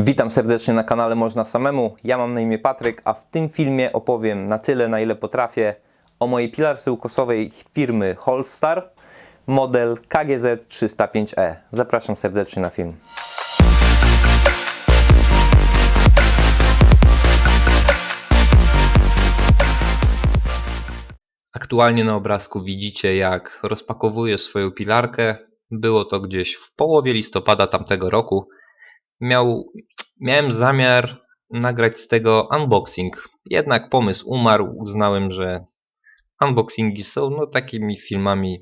Witam serdecznie na kanale Można Samemu. Ja mam na imię Patryk, a w tym filmie opowiem na tyle, na ile potrafię o mojej pilarce ukosowej firmy Holstar, model KGZ 305E. Zapraszam serdecznie na film. Aktualnie na obrazku widzicie, jak rozpakowuję swoją pilarkę. Było to gdzieś w połowie listopada tamtego roku. Miał, miałem zamiar nagrać z tego unboxing, jednak pomysł umarł. Uznałem, że unboxingi są no, takimi filmami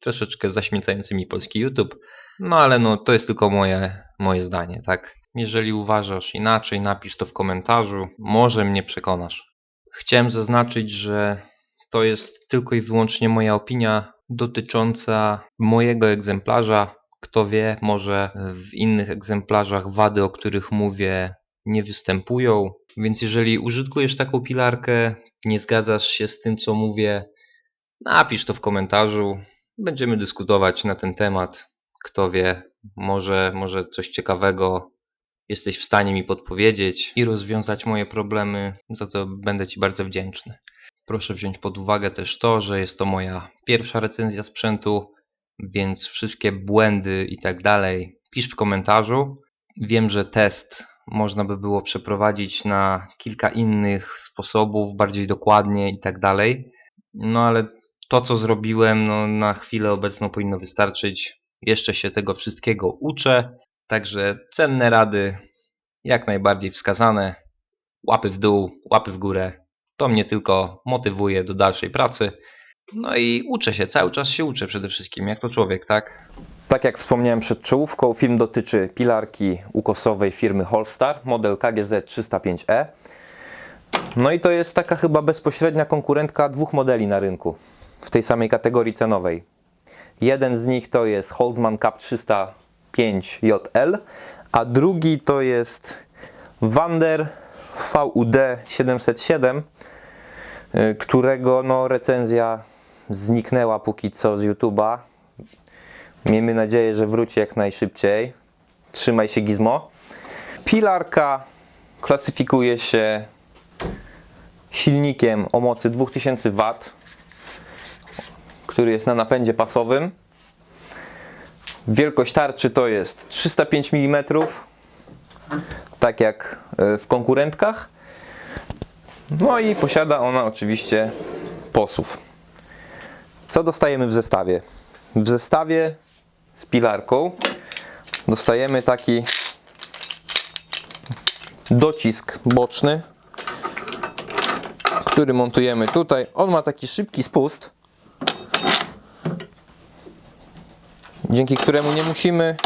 troszeczkę zaśmiecającymi polski YouTube. No ale no, to jest tylko moje, moje zdanie, tak? Jeżeli uważasz inaczej, napisz to w komentarzu. Może mnie przekonasz. Chciałem zaznaczyć, że to jest tylko i wyłącznie moja opinia dotycząca mojego egzemplarza. Kto wie, może w innych egzemplarzach wady, o których mówię, nie występują. Więc jeżeli użytkujesz taką pilarkę, nie zgadzasz się z tym, co mówię, napisz to w komentarzu. Będziemy dyskutować na ten temat. Kto wie, może, może coś ciekawego jesteś w stanie mi podpowiedzieć i rozwiązać moje problemy, za co będę Ci bardzo wdzięczny. Proszę wziąć pod uwagę też to, że jest to moja pierwsza recenzja sprzętu, więc wszystkie błędy i tak dalej pisz w komentarzu. Wiem, że test można by było przeprowadzić na kilka innych sposobów, bardziej dokładnie i tak dalej. No ale to, co zrobiłem, no, na chwilę obecną powinno wystarczyć. Jeszcze się tego wszystkiego uczę, także cenne rady, jak najbardziej wskazane. Łapy w dół, łapy w górę. To mnie tylko motywuje do dalszej pracy. No i uczę się, cały czas się uczę przede wszystkim, jak to człowiek, tak? Tak jak wspomniałem przed czołówką, film dotyczy pilarki ukosowej firmy Holstar, model KGZ 305E. No i to jest taka chyba bezpośrednia konkurentka dwóch modeli na rynku w tej samej kategorii cenowej. Jeden z nich to jest Holzman Cup 305JL, a drugi to jest Wander VUD 707, y, którego no, recenzja zniknęła póki co z YouTube'a. Miejmy nadzieję, że wróci jak najszybciej. Trzymaj się Gizmo. Pilarka klasyfikuje się silnikiem o mocy 2000 W, który jest na napędzie pasowym. Wielkość tarczy to jest 305 mm, tak jak e, w konkurentkach. No i posiada ona oczywiście posuw. Co dostajemy w zestawie? W zestawie z pilarką dostajemy taki docisk boczny, który montujemy tutaj. On ma taki szybki spust, dzięki któremu nie musimy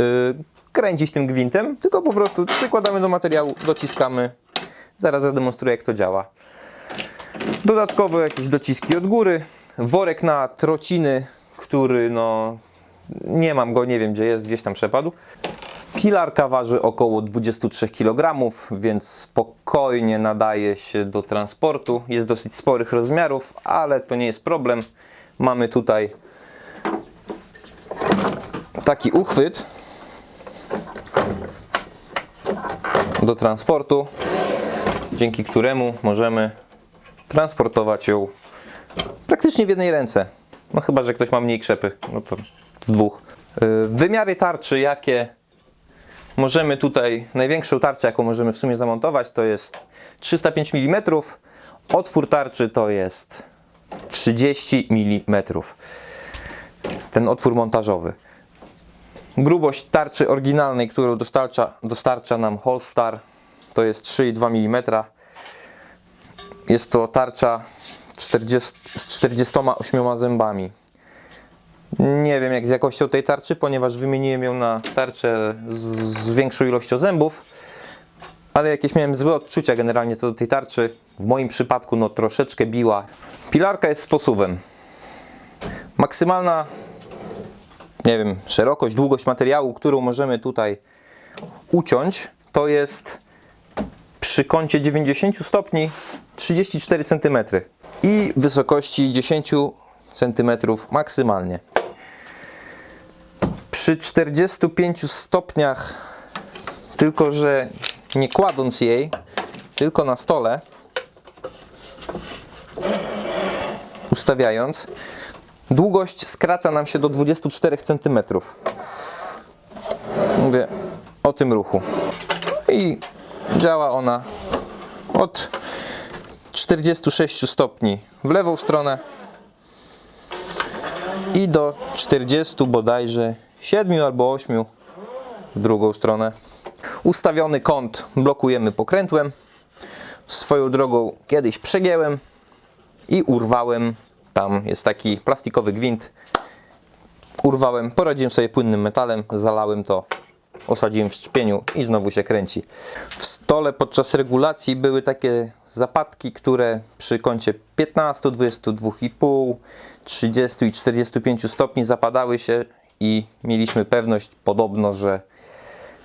y, kręcić tym gwintem, tylko po prostu przykładamy do materiału, dociskamy. Zaraz zademonstruję jak to działa. Dodatkowo jakieś dociski od góry, worek na trociny, który no nie mam go, nie wiem gdzie jest, gdzieś tam przepadł. Pilarka waży około 23 kg, więc spokojnie nadaje się do transportu. Jest dosyć sporych rozmiarów, ale to nie jest problem. Mamy tutaj taki uchwyt do transportu, dzięki któremu możemy transportować ją praktycznie w jednej ręce. No chyba, że ktoś ma mniej krzepy, no to w dwóch. Yy, Wymiary tarczy, jakie możemy tutaj, największą tarczę, jaką możemy w sumie zamontować, to jest 305 mm. Otwór tarczy to jest 30 mm. Ten otwór montażowy. Grubość tarczy oryginalnej, którą dostarcza, dostarcza nam Holstar, to jest 3,2 mm. Jest to tarcza 40, z 48 zębami. Nie wiem jak z jakością tej tarczy, ponieważ wymieniłem ją na tarczę z, większą ilością zębów, ale jakieś miałem złe odczucia generalnie co do tej tarczy. W moim przypadku no troszeczkę biła. Pilarka jest z posuwem. Maksymalna nie wiem, szerokość, długość materiału, którą możemy tutaj uciąć, to jest przy kącie 90 stopni 34 cm i wysokości 10 cm maksymalnie. Przy 45 stopniach Tylko, że nie kładąc jej, tylko na stole, ustawiając, długość skraca nam się do 24 cm. Mówię o tym ruchu. I działa ona od 46 stopni w lewą stronę i do 40 bodajże 7 albo 8 w drugą stronę. Ustawiony kąt blokujemy pokrętłem. Swoją drogą kiedyś przegięłem i urwałem. Tam jest taki plastikowy gwint. Urwałem, poradziłem sobie płynnym metalem, zalałem to, osadziłem w szczypieniu i znowu się kręci. W stole podczas regulacji były takie zapadki, które przy kącie 15, 22,5, 30 i 45 stopni zapadały się i mieliśmy pewność podobno, że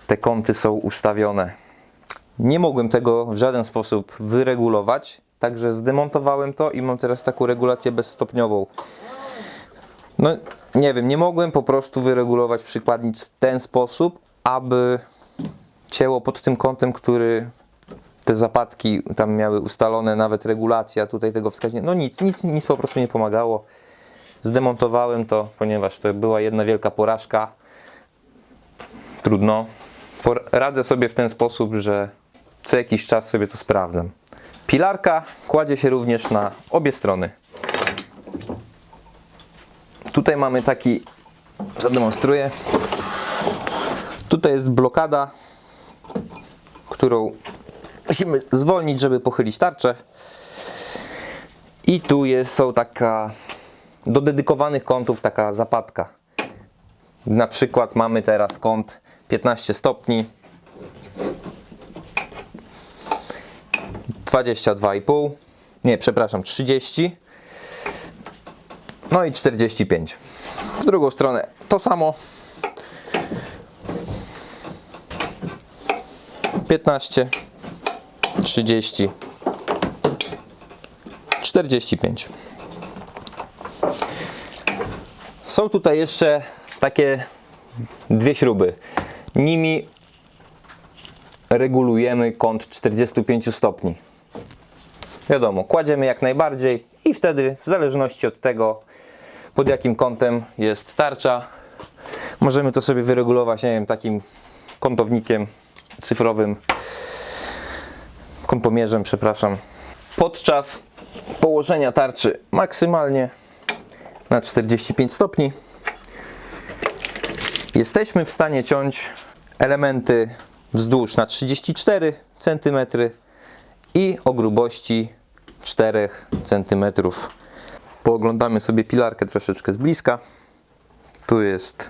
te kąty są ustawione. Nie mogłem tego w żaden sposób wyregulować, także zdemontowałem to i mam teraz taką regulację bezstopniową. No nie wiem, nie mogłem po prostu wyregulować przykładnic w ten sposób, aby cięło pod tym kątem, który te zapadki tam miały ustalone, nawet regulacja tutaj tego wskaźnika. No nic, nic, nic po prostu nie pomagało. Zdemontowałem to, ponieważ to była jedna wielka porażka. Trudno. Radzę sobie w ten sposób, że co jakiś czas sobie to sprawdzam. Pilarka kładzie się również na obie strony. Tutaj mamy taki, zademonstruję. Tutaj jest blokada, którą musimy zwolnić, żeby pochylić tarczę. I tu jest, są taka do dedykowanych kątów taka zapadka. Na przykład mamy teraz kąt 15 stopni, 22,5, nie, przepraszam, 30, no i 45. W drugą stronę to samo. 15, 30, 45. Są tutaj jeszcze takie dwie śruby. Nimi regulujemy kąt 45 stopni. Wiadomo, kładziemy jak najbardziej i wtedy w zależności od tego pod jakim kątem jest tarcza możemy to sobie wyregulować, nie wiem, takim kątownikiem cyfrowym kątomierzem, przepraszam. Podczas położenia tarczy maksymalnie na 45 stopni jesteśmy w stanie ciąć elementy wzdłuż na 34 cm i o grubości 4 cm. Pooglądamy sobie pilarkę troszeczkę z bliska. Tu jest,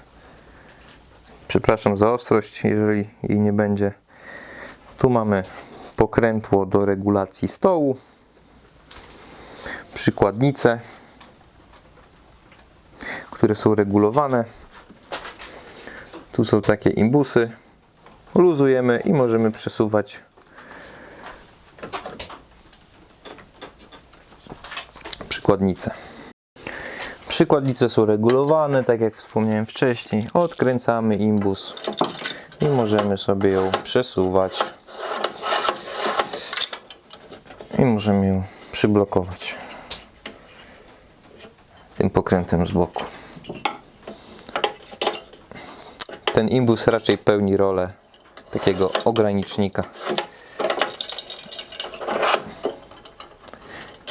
przepraszam za ostrość, jeżeli jej nie będzie. Tu mamy pokrętło do regulacji stołu, przykładnice, które są regulowane. Tu są takie imbusy. Luzujemy i możemy przesuwać przykładnice. Przykładnice są regulowane, tak jak wspomniałem wcześniej. Odkręcamy imbus i możemy sobie ją przesuwać. I możemy ją przyblokować tym pokrętem z boku. Ten imbus raczej pełni rolę takiego ogranicznika.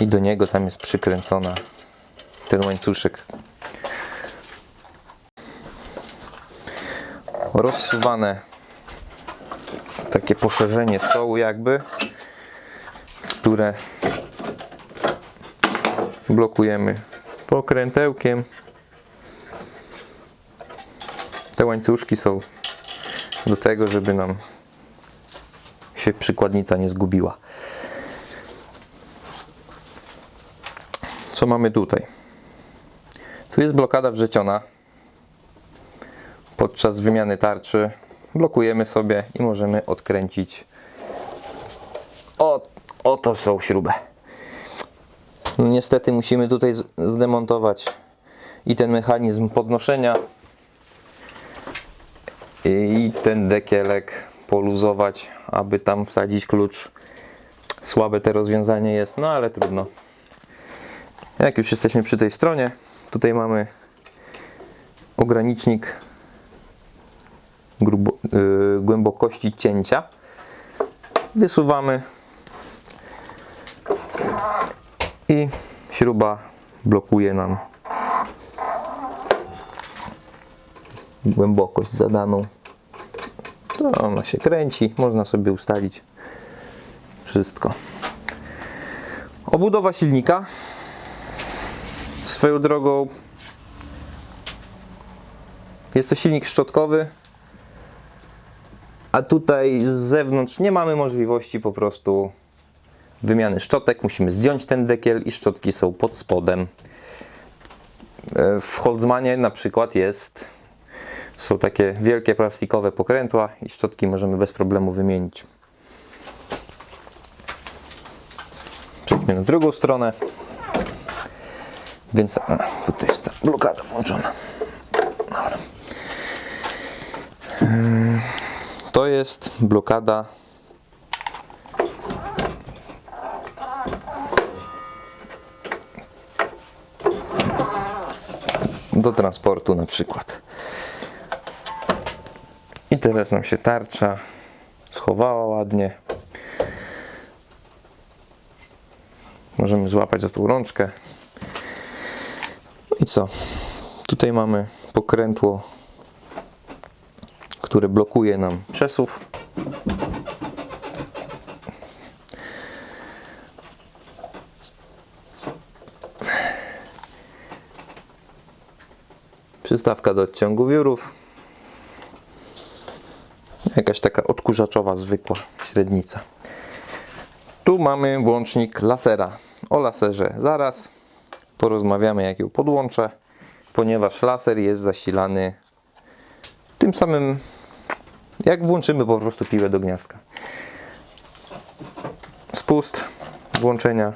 I do niego tam jest przykręcona ten łańcuszek. Rozsuwane takie poszerzenie stołu jakby, które blokujemy pokrętełkiem. Te łańcuszki są do tego, żeby nam się przykładnica nie zgubiła. Co mamy tutaj? Tu jest blokada wrzeciona. Podczas wymiany tarczy blokujemy sobie i możemy odkręcić. O, oto są śrubę. No Niestety musimy tutaj zdemontować i ten mechanizm podnoszenia i ten dekielek poluzować, aby tam wsadzić klucz. Słabe te rozwiązanie jest, no ale trudno. Jak już jesteśmy przy tej stronie, tutaj mamy ogranicznik grubo, yy, głębokości cięcia. Wysuwamy i śruba blokuje nam głębokość zadaną. To ona się kręci, można sobie ustalić wszystko. Obudowa silnika. Swoją drogą jest to silnik szczotkowy, a tutaj z zewnątrz nie mamy możliwości po prostu wymiany szczotek. Musimy zdjąć ten dekiel i szczotki są pod spodem. E, W Holzmanie na przykład jest są takie wielkie plastikowe pokrętła i szczotki możemy bez problemu wymienić. Przejdźmy na drugą stronę. Więc a, tutaj jest ta blokada włączona. Dobra. Ym, To jest blokada do transportu na przykład. I teraz nam się tarcza schowała ładnie. Możemy złapać za tą rączkę. Co? Tutaj mamy pokrętło, które blokuje nam przesuw. Przystawka do odciągu wiórów. Jakaś taka odkurzaczowa, zwykła średnica. Tu mamy włącznik lasera. O laserze zaraz porozmawiamy, jak ją podłączę, ponieważ laser jest zasilany tym samym, jak włączymy po prostu piłę do gniazdka. Spust włączenia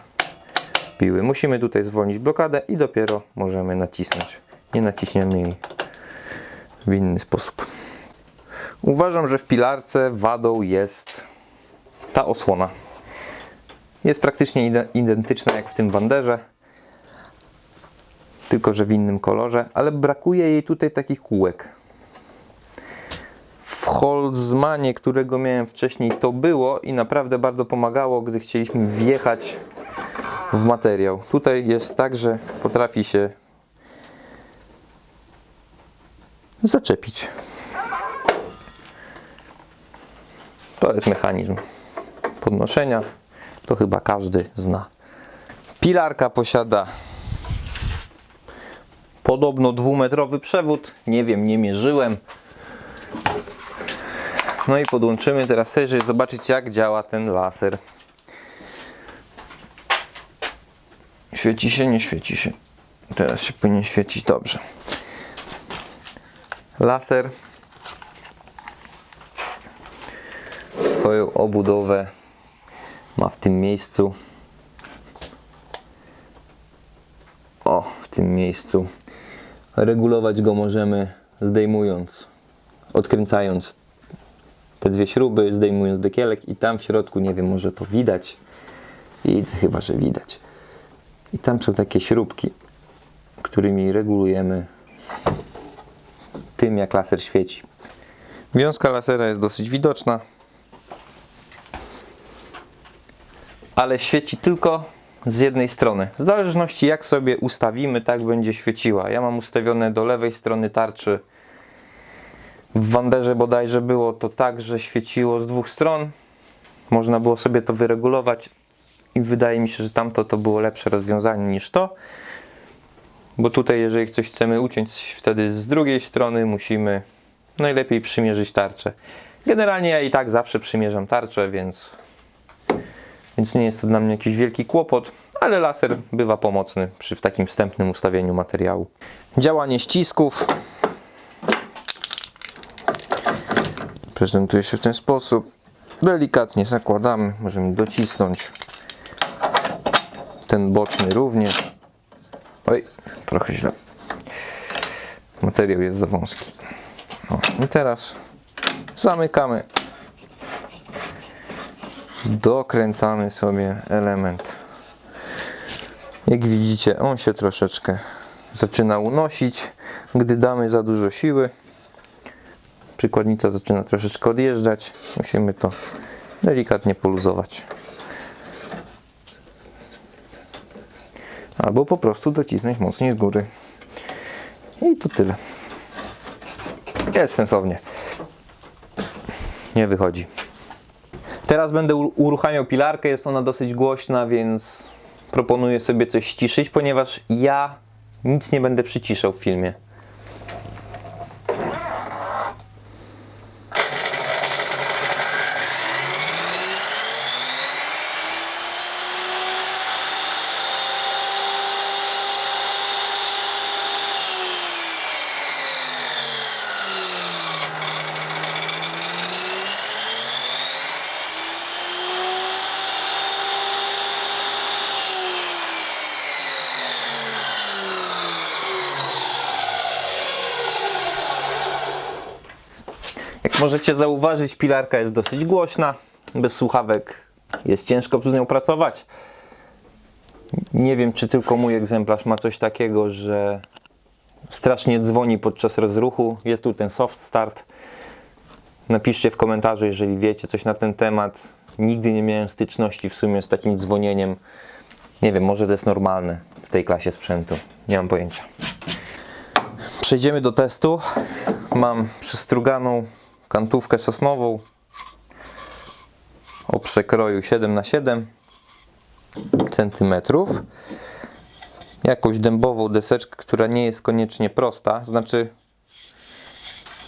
piły. Musimy tutaj zwolnić blokadę i dopiero możemy nacisnąć. Nie naciśniemy jej w inny sposób. Uważam, że w pilarce wadą jest ta osłona. Jest praktycznie ide- identyczna jak w tym wanderze, tylko że w innym kolorze, ale brakuje jej tutaj takich kółek. W Holzmanie, którego miałem wcześniej, to było i naprawdę bardzo pomagało, gdy chcieliśmy wjechać w materiał. Tutaj jest tak, że potrafi się zaczepić. To jest mechanizm podnoszenia. To chyba każdy zna. Pilarka posiada podobno dwumetrowy przewód. Nie wiem, nie mierzyłem. No i podłączymy teraz sobie, żeby zobaczyć jak działa ten laser. Świeci się, nie świeci się. Teraz się powinien świecić dobrze. Laser swoją obudowę ma w tym miejscu. O, w tym miejscu. Regulować go możemy zdejmując, odkręcając te dwie śruby, zdejmując dekielek i tam w środku, nie wiem, może to widać. Widzę chyba, że widać. I tam są takie śrubki, którymi regulujemy tym, jak laser świeci. Wiązka lasera jest dosyć widoczna, ale świeci tylko z jednej strony. W zależności jak sobie ustawimy, tak będzie świeciła. Ja mam ustawione do lewej strony tarczy. W Wanderze bodajże było to tak, że świeciło z dwóch stron. Można było sobie to wyregulować i wydaje mi się, że tamto to było lepsze rozwiązanie niż to. Bo tutaj, jeżeli coś chcemy uciąć, wtedy z drugiej strony musimy najlepiej przymierzyć tarczę. Generalnie ja i tak zawsze przymierzam tarczę, więc, więc nie jest to dla mnie jakiś wielki kłopot, ale laser bywa pomocny przy takim wstępnym ustawieniu materiału. Działanie ścisków prezentuje się w ten sposób. Delikatnie zakładamy, możemy docisnąć ten boczny również. Oj, trochę źle. Materiał jest za wąski. O, I teraz zamykamy dokręcamy sobie element. Jak widzicie, on się troszeczkę zaczyna unosić, gdy damy za dużo siły. Przykładnica zaczyna troszeczkę odjeżdżać. Musimy to delikatnie poluzować. Albo po prostu docisnąć mocniej z góry. I to tyle. Jest sensownie. Nie wychodzi. Teraz będę uruchamiał pilarkę, jest ona dosyć głośna, więc proponuję sobie coś ściszyć, ponieważ ja nic nie będę przyciszał w filmie. Jak możecie zauważyć, pilarka jest dosyć głośna. Bez słuchawek jest ciężko z nią pracować. Nie wiem, czy tylko mój egzemplarz ma coś takiego, że strasznie dzwoni podczas rozruchu. Jest tu ten soft start. Napiszcie w komentarzu, jeżeli wiecie coś na ten temat. Nigdy nie miałem styczności w sumie z takim dzwonieniem. Nie wiem, może to jest normalne w tej klasie sprzętu. Nie mam pojęcia. Przejdziemy do testu. Mam przystruganą kantówkę sosnową o przekroju 7 na 7 centymetrów. Jakąś dębową deseczkę, która nie jest koniecznie prosta, znaczy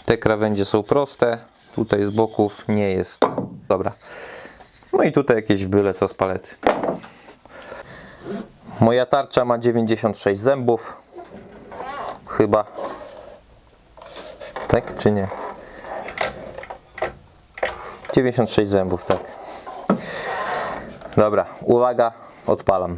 te krawędzie są proste, tutaj z boków nie jest. Dobra. No i tutaj jakieś byle co z palety. Moja tarcza ma 96 zębów. Chyba. Tak czy nie? 96 zębów, tak. Dobra, uwaga, odpalam.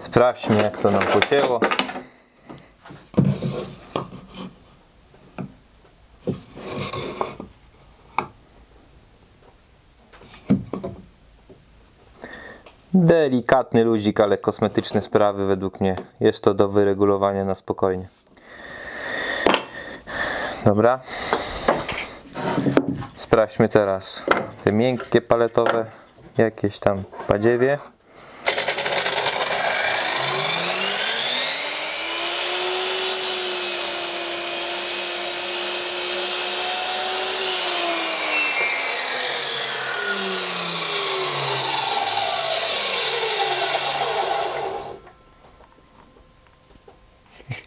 Sprawdźmy, jak to nam pocięło. Delikatny luzik, ale kosmetyczne sprawy według mnie. Jest to do wyregulowania na spokojnie. Dobra. Sprawdźmy teraz te miękkie paletowe, jakieś tam badziewie.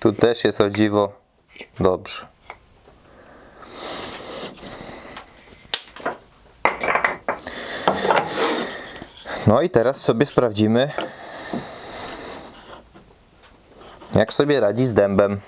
Tu też jest o dziwo dobrze. No i teraz sobie sprawdzimy, jak sobie radzi z dębem.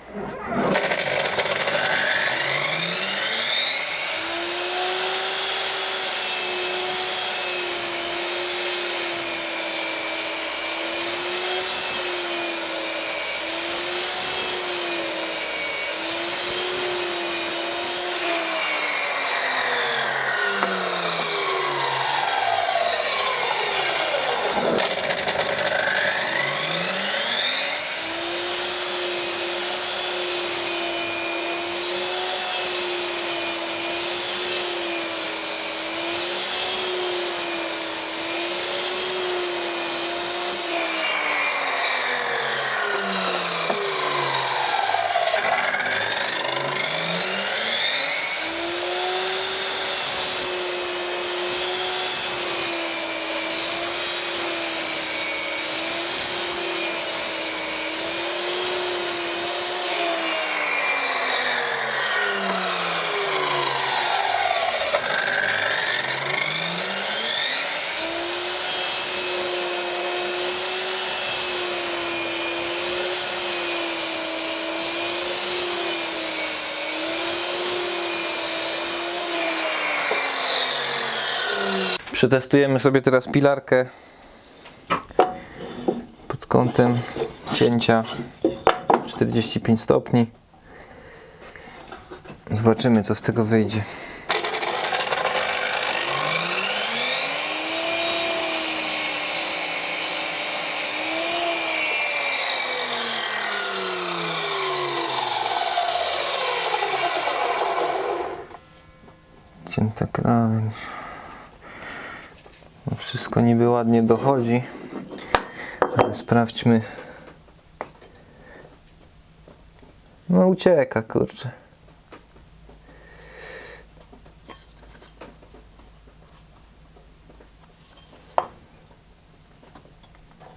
Przetestujemy sobie teraz pilarkę pod kątem cięcia 45 stopni. Zobaczymy co z tego wyjdzie. Cięta krawędź. No wszystko niby ładnie dochodzi. Ale sprawdźmy. No ucieka, kurczę.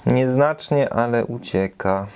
Nieznacznie, ale ucieka.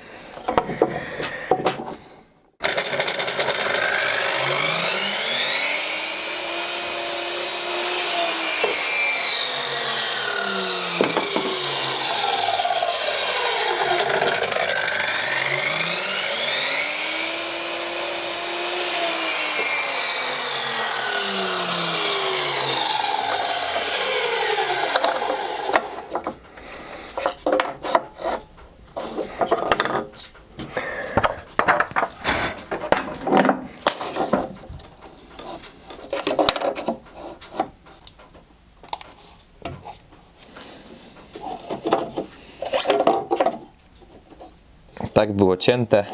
Tak było cięte.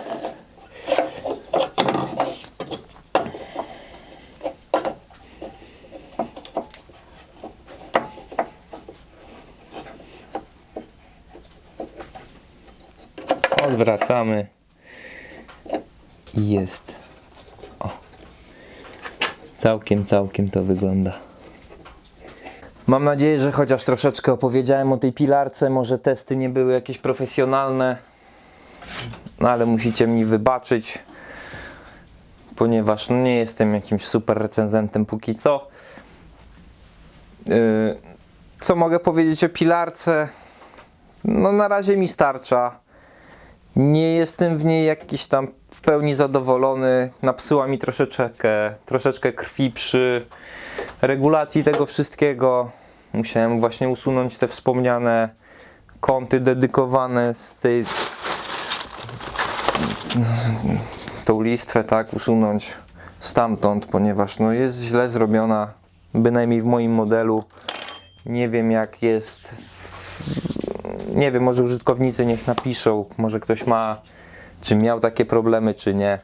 Odwracamy i jest. O. Całkiem, całkiem to wygląda. Mam nadzieję, że chociaż troszeczkę opowiedziałem o tej pilarce, może testy nie były jakieś profesjonalne, no ale musicie mi wybaczyć, ponieważ no, nie jestem jakimś super recenzentem póki co. Yy, co mogę powiedzieć o pilarce? No na razie mi starcza. Nie jestem w niej jakiś tam w pełni zadowolony. Napsyła mi troszeczkę, troszeczkę krwi przy regulacji tego wszystkiego. Musiałem właśnie usunąć te wspomniane kąty dedykowane z tej tą listwę, tak, usunąć stamtąd, ponieważ no, jest źle zrobiona, bynajmniej w moim modelu. Nie wiem jak jest. Nie wiem, może użytkownicy niech napiszą, może ktoś ma, czy miał takie problemy, czy nie.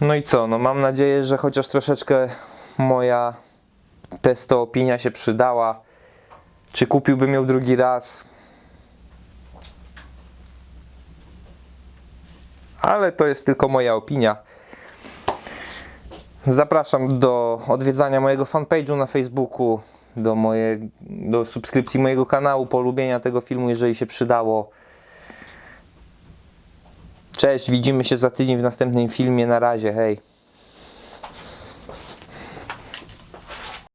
No i co, no mam nadzieję, że chociaż troszeczkę moja testo opinia się przydała. Czy kupiłbym ją drugi raz? Ale to jest tylko moja opinia. Zapraszam do odwiedzania mojego fanpage'u na Facebooku, do, moje, do subskrypcji mojego kanału, polubienia tego filmu, jeżeli się przydało. Cześć, widzimy się za tydzień w następnym filmie. Na razie, hej.